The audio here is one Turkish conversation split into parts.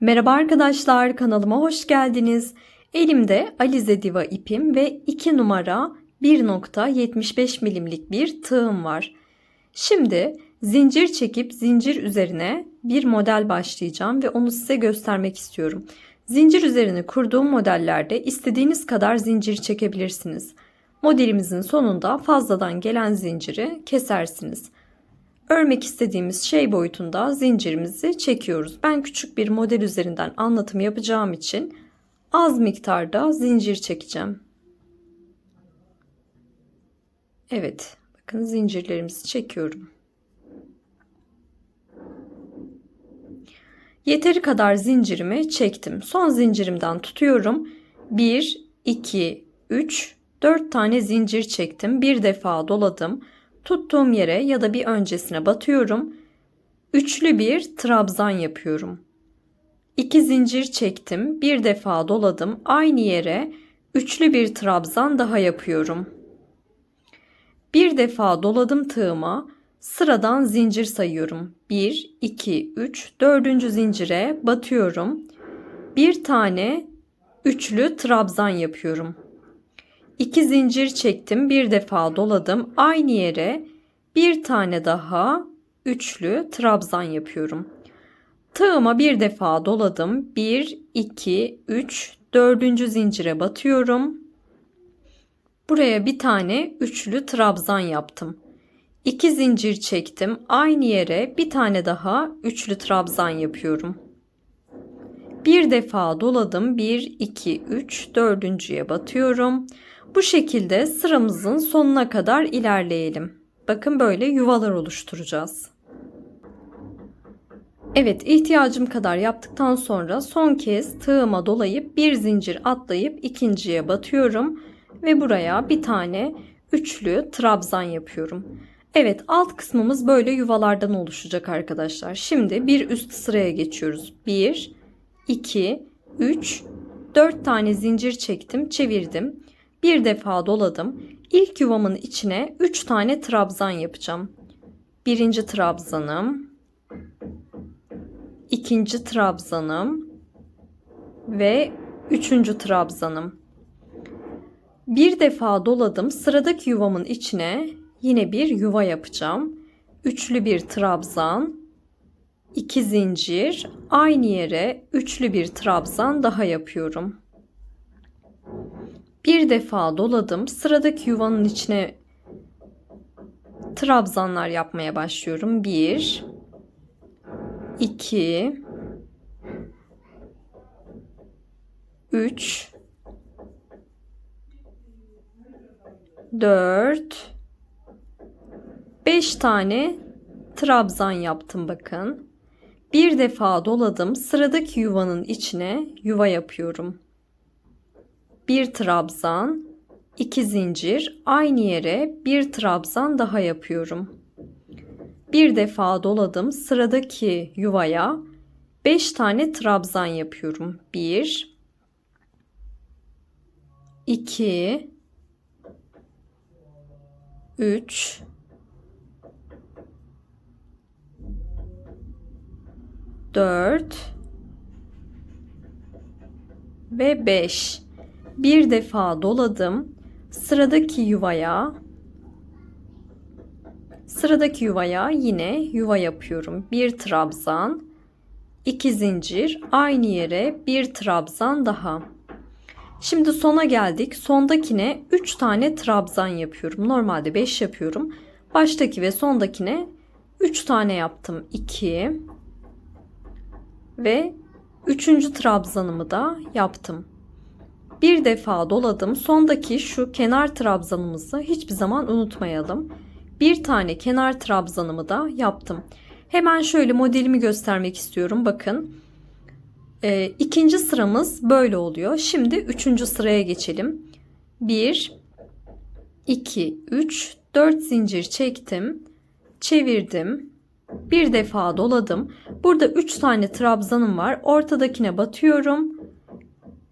Merhaba arkadaşlar kanalıma hoş geldiniz. Elimde Alize Diva ipim ve 2 numara 1.75 milimlik bir tığım var. Şimdi zincir çekip zincir üzerine bir model başlayacağım ve onu size göstermek istiyorum. Zincir üzerine kurduğum modellerde istediğiniz kadar zincir çekebilirsiniz. Modelimizin sonunda fazladan gelen zinciri kesersiniz. Örmek istediğimiz şey boyutunda zincirimizi çekiyoruz. Ben küçük bir model üzerinden anlatım yapacağım için az miktarda zincir çekeceğim. Evet, bakın zincirlerimizi çekiyorum. Yeteri kadar zincirimi çektim. Son zincirimden tutuyorum. 1, 2, 3, 4 tane zincir çektim. Bir defa doladım. Tuttuğum yere ya da bir öncesine batıyorum. Üçlü bir trabzan yapıyorum. İki zincir çektim. Bir defa doladım. Aynı yere üçlü bir trabzan daha yapıyorum. Bir defa doladım tığıma. Sıradan zincir sayıyorum. 1, 2, 3, 4. zincire batıyorum. Bir tane üçlü trabzan yapıyorum. 2 zincir çektim. Bir defa doladım. Aynı yere bir tane daha üçlü trabzan yapıyorum. Tığıma bir defa doladım. 1, 2, 3, 4. zincire batıyorum. Buraya bir tane üçlü trabzan yaptım. 2 zincir çektim. Aynı yere bir tane daha üçlü trabzan yapıyorum. Bir defa doladım. 1, 2, 3, dördüncüye batıyorum. Bu şekilde sıramızın sonuna kadar ilerleyelim. Bakın böyle yuvalar oluşturacağız. Evet ihtiyacım kadar yaptıktan sonra son kez tığıma dolayıp bir zincir atlayıp ikinciye batıyorum ve buraya bir tane üçlü trabzan yapıyorum. Evet alt kısmımız böyle yuvalardan oluşacak arkadaşlar. Şimdi bir üst sıraya geçiyoruz. 1, 2, 3, 4 tane zincir çektim çevirdim. Bir defa doladım. İlk yuvamın içine 3 tane trabzan yapacağım. Birinci trabzanım, ikinci trabzanım ve üçüncü trabzanım. Bir defa doladım. Sıradaki yuvamın içine yine bir yuva yapacağım. Üçlü bir trabzan, iki zincir, aynı yere üçlü bir trabzan daha yapıyorum. Bir defa doladım. Sıradaki yuvanın içine trabzanlar yapmaya başlıyorum. 1 2 3 4 5 tane trabzan yaptım bakın. Bir defa doladım. Sıradaki yuvanın içine yuva yapıyorum bir trabzan, iki zincir, aynı yere bir trabzan daha yapıyorum. Bir defa doladım. Sıradaki yuvaya 5 tane trabzan yapıyorum. 1 2 3 4 ve 5 bir defa doladım. Sıradaki yuvaya sıradaki yuvaya yine yuva yapıyorum. Bir trabzan, iki zincir, aynı yere bir trabzan daha. Şimdi sona geldik. Sondakine 3 tane trabzan yapıyorum. Normalde 5 yapıyorum. Baştaki ve sondakine 3 tane yaptım. 2 ve 3. trabzanımı da yaptım. Bir defa doladım. Sondaki şu kenar trabzanımızı hiçbir zaman unutmayalım. Bir tane kenar trabzanımı da yaptım. Hemen şöyle modelimi göstermek istiyorum. Bakın. E, ikinci sıramız böyle oluyor. Şimdi üçüncü sıraya geçelim. 1, 2, 3, 4 zincir çektim. Çevirdim. Bir defa doladım. Burada 3 tane trabzanım var. Ortadakine batıyorum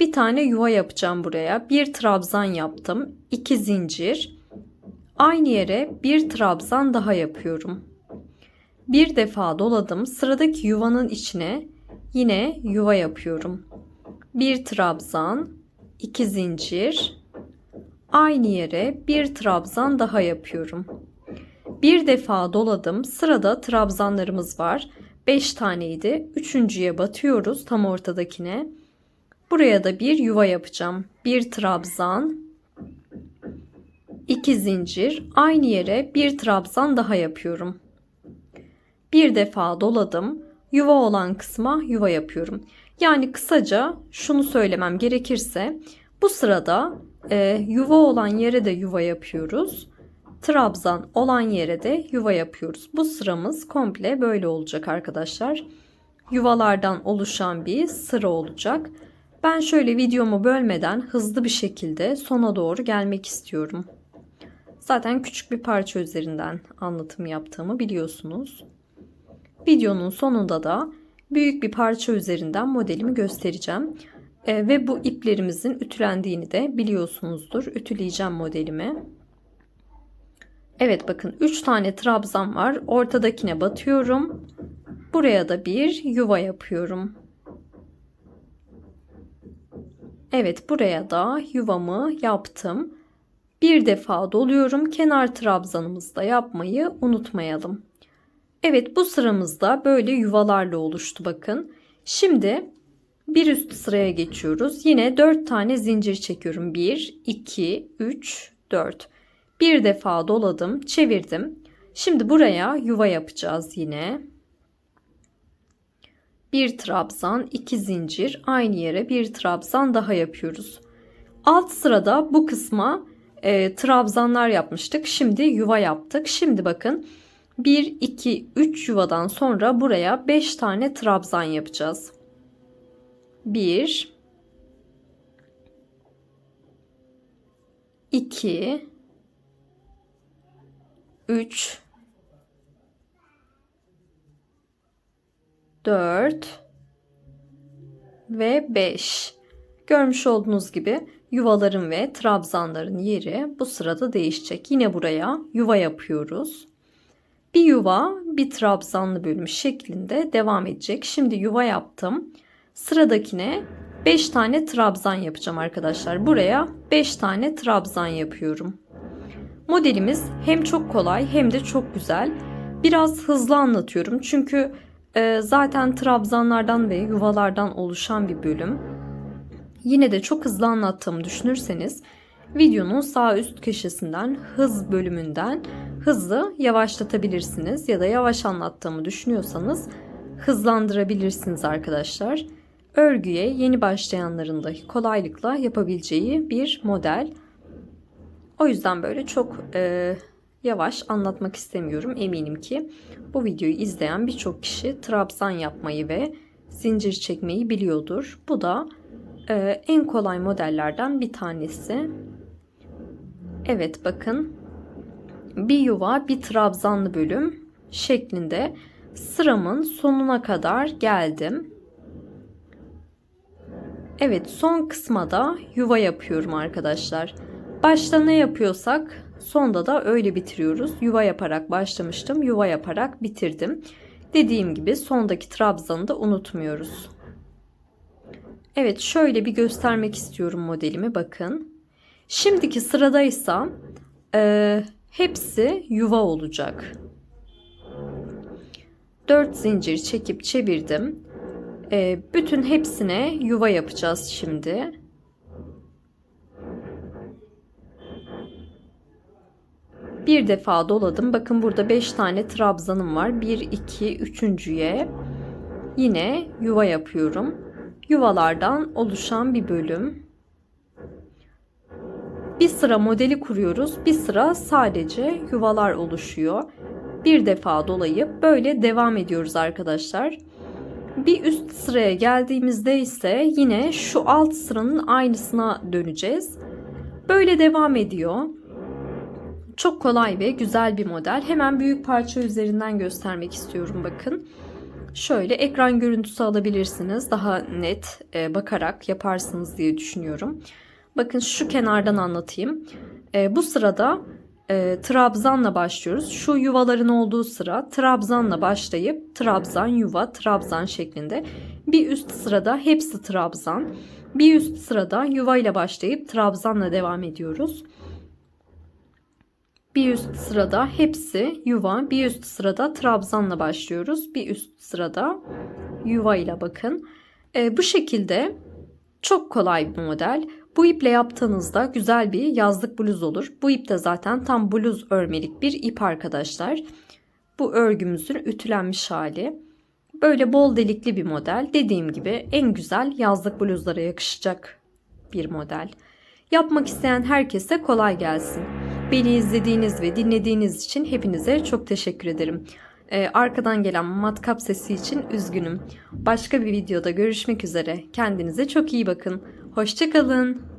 bir tane yuva yapacağım buraya. Bir trabzan yaptım. iki zincir. Aynı yere bir trabzan daha yapıyorum. Bir defa doladım. Sıradaki yuvanın içine Yine yuva yapıyorum. Bir trabzan, iki zincir, aynı yere bir trabzan daha yapıyorum. Bir defa doladım. Sırada trabzanlarımız var. 5 taneydi. Üçüncüye batıyoruz tam ortadakine. Buraya da bir yuva yapacağım. Bir trabzan, iki zincir, aynı yere bir trabzan daha yapıyorum. Bir defa doladım. Yuva olan kısma yuva yapıyorum. Yani kısaca şunu söylemem gerekirse bu sırada e, yuva olan yere de yuva yapıyoruz. Trabzan olan yere de yuva yapıyoruz. Bu sıramız komple böyle olacak arkadaşlar. Yuvalardan oluşan bir sıra olacak. Ben şöyle videomu bölmeden hızlı bir şekilde sona doğru gelmek istiyorum. Zaten küçük bir parça üzerinden anlatım yaptığımı biliyorsunuz. Videonun sonunda da büyük bir parça üzerinden modelimi göstereceğim. E, ve bu iplerimizin ütülendiğini de biliyorsunuzdur. Ütüleyeceğim modelimi. Evet bakın 3 tane trabzan var. Ortadakine batıyorum. Buraya da bir yuva yapıyorum. Evet buraya da yuvamı yaptım. Bir defa doluyorum. Kenar trabzanımızda yapmayı unutmayalım. Evet bu sıramızda böyle yuvalarla oluştu bakın. Şimdi bir üst sıraya geçiyoruz. Yine 4 tane zincir çekiyorum. 1, 2, 3, 4. Bir defa doladım, çevirdim. Şimdi buraya yuva yapacağız yine. Bir trabzan, iki zincir, aynı yere bir trabzan daha yapıyoruz. Alt sırada bu kısma e, trabzanlar yapmıştık. Şimdi yuva yaptık. Şimdi bakın 1, 2, 3 yuvadan sonra buraya 5 tane trabzan yapacağız. 1 2 3 4 ve 5. Görmüş olduğunuz gibi yuvaların ve trabzanların yeri bu sırada değişecek. Yine buraya yuva yapıyoruz. Bir yuva bir trabzanlı bölüm şeklinde devam edecek. Şimdi yuva yaptım. Sıradakine 5 tane trabzan yapacağım arkadaşlar. Buraya 5 tane trabzan yapıyorum. Modelimiz hem çok kolay hem de çok güzel. Biraz hızlı anlatıyorum çünkü e, zaten trabzanlardan ve yuvalardan oluşan bir bölüm. Yine de çok hızlı anlattığımı düşünürseniz videonun sağ üst köşesinden hız bölümünden hızlı yavaşlatabilirsiniz ya da yavaş anlattığımı düşünüyorsanız hızlandırabilirsiniz arkadaşlar. Örgüye yeni başlayanların dahi kolaylıkla yapabileceği bir model. O yüzden böyle çok e, yavaş anlatmak istemiyorum. Eminim ki bu videoyu izleyen birçok kişi trabzan yapmayı ve zincir çekmeyi biliyordur. Bu da e, en kolay modellerden bir tanesi. Evet bakın bir yuva bir trabzanlı bölüm şeklinde sıramın sonuna kadar geldim. Evet son kısma da yuva yapıyorum arkadaşlar. Başta ne yapıyorsak sonda da öyle bitiriyoruz. Yuva yaparak başlamıştım. Yuva yaparak bitirdim. Dediğim gibi sondaki trabzanı da unutmuyoruz. Evet şöyle bir göstermek istiyorum modelimi bakın. Şimdiki sıradaysa e, hepsi yuva olacak. 4 zincir çekip çevirdim. E, bütün hepsine yuva yapacağız şimdi. Bir defa doladım. Bakın burada 5 tane trabzanım var. 1, 2, üçüncüye yine yuva yapıyorum. Yuvalardan oluşan bir bölüm. Bir sıra modeli kuruyoruz. Bir sıra sadece yuvalar oluşuyor. Bir defa dolayıp böyle devam ediyoruz arkadaşlar. Bir üst sıraya geldiğimizde ise yine şu alt sıranın aynısına döneceğiz. Böyle devam ediyor. Çok kolay ve güzel bir model. Hemen büyük parça üzerinden göstermek istiyorum bakın. Şöyle ekran görüntüsü alabilirsiniz. Daha net e, bakarak yaparsınız diye düşünüyorum. Bakın şu kenardan anlatayım. E, bu sırada e, trabzanla başlıyoruz. Şu yuvaların olduğu sıra trabzanla başlayıp trabzan yuva trabzan şeklinde Bir üst sırada hepsi trabzan. Bir üst sırada yuva ile başlayıp trabzanla devam ediyoruz. Bir üst sırada hepsi yuva, bir üst sırada trabzanla başlıyoruz. Bir üst sırada yuva ile bakın. Ee, bu şekilde çok kolay bir model. Bu iple yaptığınızda güzel bir yazlık bluz olur. Bu ip de zaten tam bluz örmelik bir ip arkadaşlar. Bu örgümüzün ütülenmiş hali. Böyle bol delikli bir model. Dediğim gibi en güzel yazlık bluzlara yakışacak bir model. Yapmak isteyen herkese kolay gelsin. Beni izlediğiniz ve dinlediğiniz için hepinize çok teşekkür ederim. Ee, arkadan gelen matkap sesi için üzgünüm. Başka bir videoda görüşmek üzere. Kendinize çok iyi bakın. Hoşçakalın.